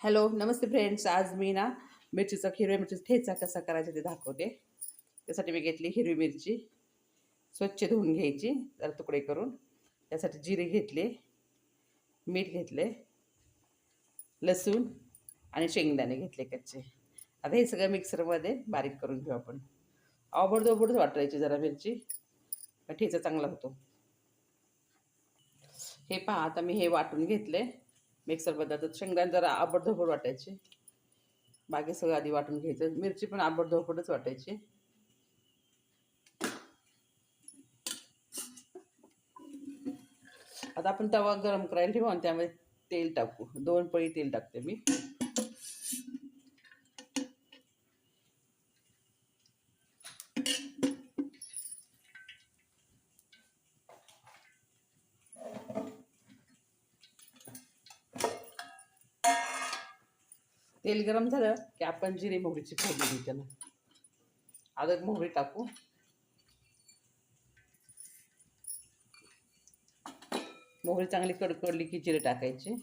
Hello नमस्ते friends. आज मी ना मिरचीचा हिरव्या मिरचीचा ठेचा कसा करायचा ते दाखवते. त्यासाठी मी घेतली हिरवी मिरची स्वच्छ धुवून घ्यायची जरा तुकडे करून. त्यासाठी जिरे घेतले मीठ घेतले लसूण आणि शेंगदाणे घेतले कच्चे. आता हे सगळं मिक्सरमध्ये बारीक करून घेऊ आपण. आवडदोबडच वाटायची जरा मिरची ठेचा चांगला होतो. हे पहा आता मी हे वाटून घेतले. मिक्सरमध्ये तर शेंगदाणे जरा आबडधोबड वाटायचे. बाकी सगळं आधी वाटून घ्यायचं. मिरची पण आबडधोबडच वाटायची. आता आपण तवा गरम करायला ठेवू आणि त्यामध्ये तेल टाकू. दोन पळी तेल टाकते मी. तेल गरम झालं की आपण जिरे मोहरीची फोडणी देऊ त्याला आदर मोहरी टाकू. मोहरी चांगली कडकडली की जिरे टाकायचे.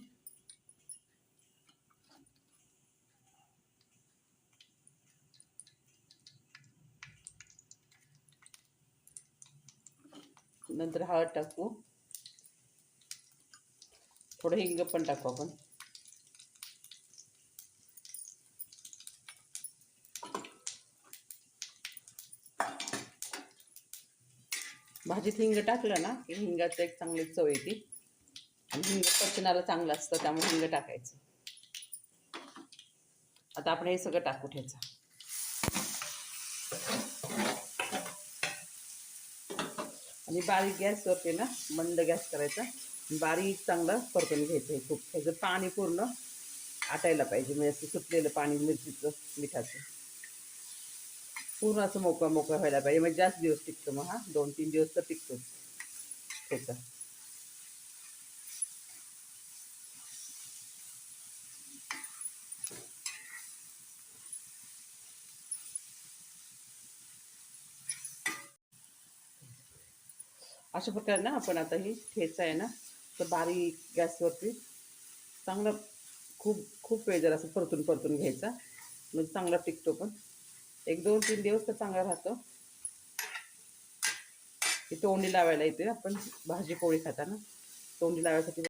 नंतर हळद टाकू. थोडं हिंग पण टाकू आपण. भाजीत हिंग टाकलं ना की हिंगाचं एक चांगली चव येते. आणि हिंग पचनाला चांगलं असतं त्यामुळे हिंग टाकायचं. आता आपण हे सगळं टाकू ठेचा. आणि बारीक गॅसवरती ना मंद गॅस करायचा. बारीक चांगलं परतून घ्यायचं हे खूप. त्याचं पाणी पूर्ण आटायला पाहिजे म्हणजे असं सुटलेलं पाणी मिरचीचं मिठाचं. पूर्ण असं मोकळं मोकळं व्हायला पाहिजे. म्हणजे जास्त दिवस टिकतो मग हा? दोन तीन दिवस तर टिकतो त्याचा अशा प्रकारे ना आपण आता ही ठेचा आहे ना तर बारीक गॅसवरती चांगलं खूप खूप वेळ जर असं परतून परतून घ्यायचा म्हणजे चांगला टिकतो पण. एक दोन तीन दिवस तर चांगला राहतो. तोंडी लावायला येते आपण भाजी पोळी खाताना. तोंडी लावायसाठी